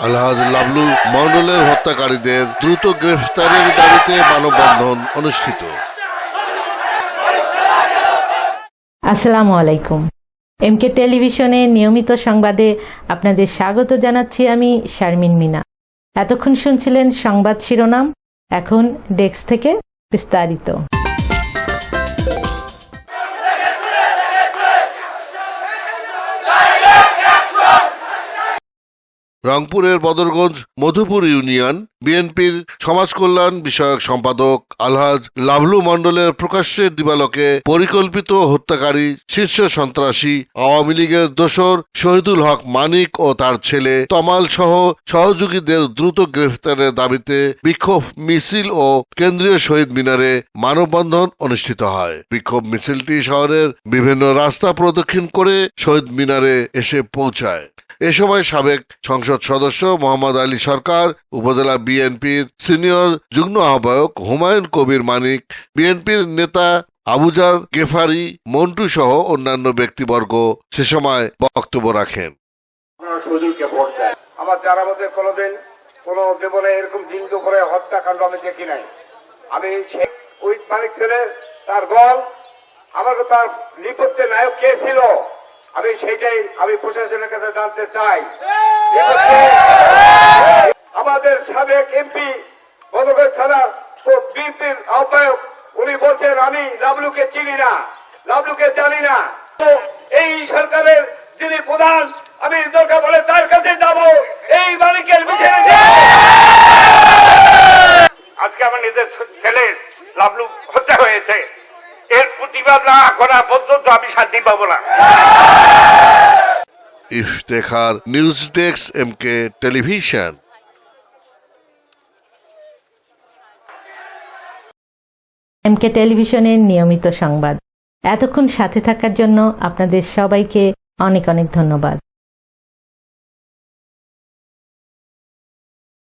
আলহাজ লাবলু মন্ডলের হত্যাকারীদের দ্রুত গ্রেফতারের দাবিতে মানববন্ধন অনুষ্ঠিত। আসসালামু আলাইকুম এমকে টেলিভিশনে নিয়মিত সংবাদে আপনাদের স্বাগত জানাচ্ছি আমি শারমিন মিনা। এতক্ষণ শুনছিলেন সংবাদ শিরোনাম, এখন ডেস্ক থেকে বিস্তারিত। রংপুরের বদরগঞ্জ মধুপুর ইউনিয়ন বিএনপির সমাজ কল্যাণ বিষয়ক সম্পাদক আলহাজ লাভলু মণ্ডলের প্রকাশ্যে দিবালকে পরিকল্পিত হত্যাকারী শীর্ষ সন্ত্রাসী আওয়ামী লীগের দোসর শহীদুল হক মানিক ও তার ছেলে তমাল সহ সহযোগীদের দ্রুত গ্রেফতারের দাবিতে বিক্ষোভ মিছিল ও কেন্দ্রীয় শহীদ মিনারে মানববন্ধন অনুষ্ঠিত হয়। বিক্ষোভ মিছিলটি শহরের বিভিন্ন রাস্তা প্রদক্ষিণ করে শহীদ মিনারে এসে পৌঁছায়। এ সময় সাবেক সংসদ সদস্য মোহাম্মদ আলী সরকার, উপজেলা বিএনপির সিনিয়র যুগ্ম আহ্বায়ক হুমায়ুন কবির মানিক, বিএনপির নেতা আবুজার গেফারি, মন্টু সহ অন্যান্য ব্যক্তিবর্গ সে সময় বক্তব্য রাখেন। আমার যারা মধ্যে কোনোদিন কোন জীবনে এরকম দিন করে হত্যাকাণ্ড আমি দেখি নাই। আমি মালিক ছেলে তার গল আমার তার নেপথ্যে নায়ক কে ছিল? আমি সেইটাই আমি প্রশাসনের কাছে জানতে চাই। আমাদের সাবেক এমপি থানার বিএনপির আহ্বায়ক, উনি বলছেন, আমি লাবলুকে চিনি না, লাবলুকে জানি না। এই সরকারের যিনি প্রধান, আমি দরকার বলে তার কাছে যাব। এই মালিকের বিষয়ে আজকে আমার নিজের ছেলে লাবলু হত্যা হয়েছে। এর প্রতিবাদ না করা পর্যন্ত আমি শান্তি পাবো না। Iftekhar news desk M K television. MK টেলিভিশনের নিয়মিত সংবাদ। এতক্ষণ সাথে থাকার জন্য আপনাদের সবাইকে অনেক অনেক ধন্যবাদ।